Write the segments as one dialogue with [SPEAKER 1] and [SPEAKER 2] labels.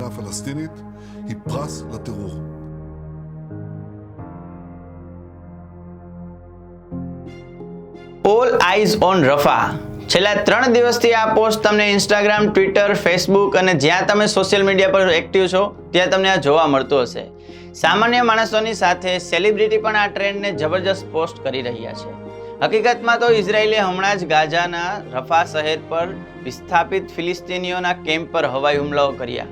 [SPEAKER 1] הפלסטינית היא פרס לטרור.
[SPEAKER 2] All eyes on રફા છેલ્લા ત્રણ દિવસથી આ પોસ્ટ તમને ઇન્સ્ટાગ્રામ ટ્વિટર ફેસબુક અને જ્યાં તમે સોશિયલ મીડિયા પર એક્ટિવ છો ત્યાં તમને આ જોવા મળતું હશે સામાન્ય માણસોની સાથે સેલિબ્રિટી પણ આ ટ્રેન્ડને જબરજસ્ત પોસ્ટ કરી રહ્યા છે હકીકતમાં તો ઇઝરાયેલે હમણાં જ ગાઝાના રફા શહેર પર વિસ્થાપિત ફિલિસ્તીનીઓના કેમ્પ પર હવાઈ હુમલાઓ કર્યા.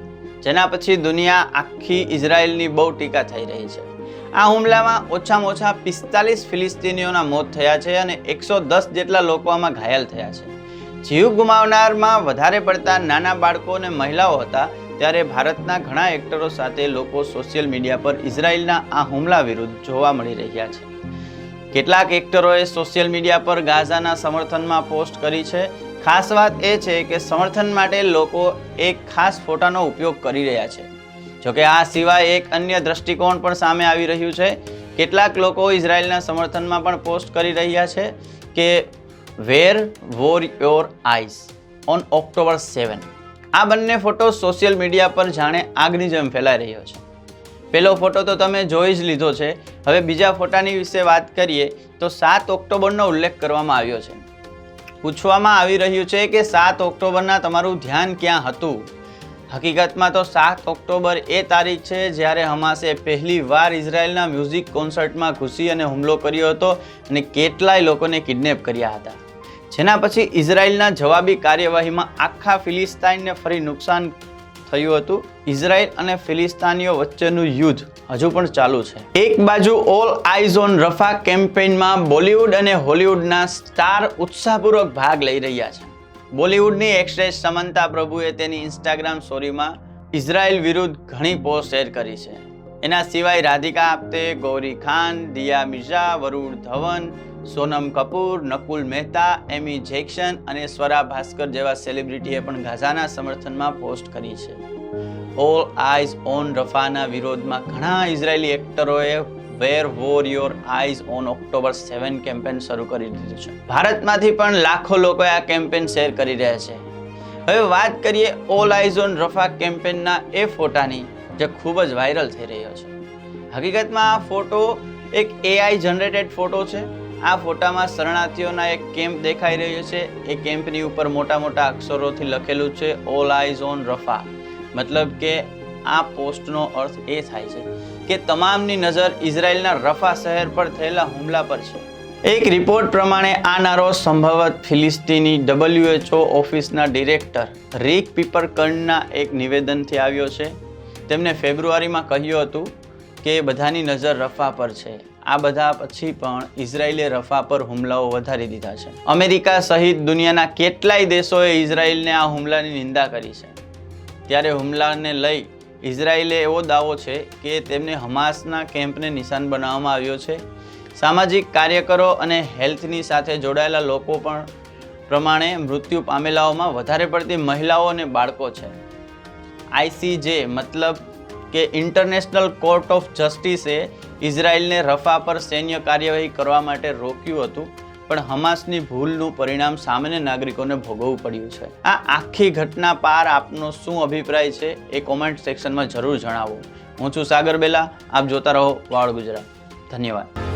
[SPEAKER 2] જેના પછી દુનિયા આખી ઇઝરાયેલની બહુ ટીકા થઈ રહી છે. આ હુમલામાં ઓછામાં ઓછા પિસ્તાલીસ ફિલિસ્તીનીઓના મોત થયા છે અને એકસો દસ જેટલા લોકો આમાં ઘાયલ થયા છે. જીવ ગુમાવનારમાં વધારે પડતા નાના બાળકો અને મહિલાઓ હતા ત્યારે ભારતના ઘણા એક્ટરો સાથે લોકો સોશિયલ મીડિયા પર ઇઝરાયેલના આ હુમલા વિરુદ્ધ જોવા મળી રહ્યા છે. કેટલાક એક્ટરોએ સોશિયલ મીડિયા પર ગાઝાના સમર્થનમાં પોસ્ટ કરી છે. ખાસ વાત એ છે કે સમર્થન માટે લોકો એક ખાસ ફોટાનો ઉપયોગ કરી રહ્યા છે. જોકે આ સિવાય એક અન્ય દ્રષ્ટિકોણ પણ સામે આવી રહ્યું છે. કેટલાક લોકો ઇઝરાયલના સમર્થનમાં પણ પોસ્ટ કરી રહ્યા છે કે where were your eyes on October seven આ બંને ફોટો સોશિયલ મીડિયા પર જાણે આગની જેમ ફેલાઈ રહ્યો છે. પહેલો ફોટો તો તમે જોઈ જ લીધો છે. હવે બીજા ફોટાની વિશે વાત કરીએ, તો સાત ઓક્ટોબરનો ઉલ્લેખ કરવામાં આવ્યો છે. પૂછવામાં આવી રહ્યું છે કે સાત ઓક્ટોબરના તમારું ધ્યાન ક્યાં હતું? હકીકતમાં તો સાત ઓક્ટોબર એ તારીખ છે જ્યારે હમાસે પહેલી વાર ઇઝરાયલના મ્યુઝિક કોન્સર્ટમાં ઘૂસી અને હુમલો કર્યો હતો અને કેટલાય લોકોને કિડનેપ કર્યા હતા. જેના પછી ઇઝરાયલના જવાબી કાર્યવાહીમાં આખા ફિલિસ્તાઇનને ફરી નુકસાન થયું હતું. ઇઝરાયલ અને ફિલિસ્તાનીઓ વચ્ચેનું યુદ્ધ હજુ પણ ચાલુ છે. એક બાજુ ઓલ આઈઝ ઓન રફા કેમ્પેઇનમાં બોલિવૂડ અને હોલિવૂડના સ્ટાર ઉત્સાહપૂર્વક ભાગ લઈ રહ્યા છે. બોલિવૂડની એક્ટ્રેસ સમંતા પ્રભુએ તેની ઇન્સ્ટાગ્રામ સ્ટોરીમાં ઇઝરાયલ વિરુદ્ધ ઘણી પોસ્ટ શેર કરી છે. એના સિવાય રાધિકા આપ્તે, ગૌરી ખાન, દિયા મિર્ઝા, વરુણ ધવન, સોનમ કપૂર, નકુલ મહેતા, એમી જેક્શન અને સ્વરા ભાસ્કર જેવા સેલિબ્રિટીએ પણ ગાઝાના સમર્થનમાં પોસ્ટ કરી છે. ઓલ આઈઝ ઓન રફાના વિરોધમાં ઘણા ઇઝરાયેલી એક્ટરોએ where were your eyes on October seven campaign શરૂ કરી દીધું છે. ભારતમાંથી પણ લાખો લોકો આ કેમ્પેન શેર કરી રહ્યા છે. હવે વાત કરીએ ઓલ આઈઝ ઓન રફા કેમ્પેનના એ ફોટાની. જે ખૂબ જ વાયરલ થઈ રહ્યો છે. હકીકતમાં આ ફોટો એક એઆઈ જનરેટેડ ફોટો છે. આ ફોટામાં શરણાર્થીઓના એક કેમ્પ દેખાઈ રહ્યો છે. એ કેમ્પની ઉપર મોટા મોટા અક્ષરોથી લખેલું છે ઓલ આઈઝ ઓન રફા મતલબ કે આ પોસ્ટનો અર્થ એ થાય છે કે તમામની નજર ઇઝરાયલના રફા શહેર પર થયેલા હુમલા પર છે. એક રિપોર્ટ પ્રમાણે આ નારો સંભવત ફિલિસ્તીની ડબલ્યુએચઓ ઓફિસના ડિરેક્ટર રિક પીપરકર્ણના એક નિવેદનથી આવ્યો છે. તેમણે ફેબ્રુઆરીમાં કહ્યું હતું કે બધાની નજર રફા પર છે. આ બધા પછી પણ ઇઝરાયેલે રફા પર હુમલાઓ વધારી દીધા છે. અમેરિકા સહિત દુનિયાના કેટલાય દેશોએ ઇઝરાયેલને આ હુમલાની નિંદા કરી છે. ત્યારે હુમલાને લઈ ઇઝરાયેલે એવો દાવો છે કે તેમને હમાસના કેમ્પને નિશાન બનાવવામાં આવ્યો છે. સામાજિક કાર્યકરો અને હેલ્થની સાથે જોડાયેલા લોકો પણ પ્રમાણે મૃત્યુ પામેલાઓમાં વધારે પડતી મહિલાઓ અને બાળકો છે. આઈસીજે મતલબ કે ઇન્ટરનેશનલ કોર્ટ ઓફ જસ્ટિસે ઇઝરાયલને રફા પર સૈન્ય કાર્યવાહી કરવા માટે રોક્યું હતું, પણ હમાસની ભૂલનું પરિણામ સામાન્ય નાગરિકોને ભોગવવું પડ્યું છે. આ આખી ઘટના પાર આપનો શું અભિપ્રાય છે એ કોમેન્ટ સેક્શનમાં જરૂર જણાવો. હું છું સાગર બેલા, આપ જોતા રહો વાળ ગુજરાત. ધન્યવાદ.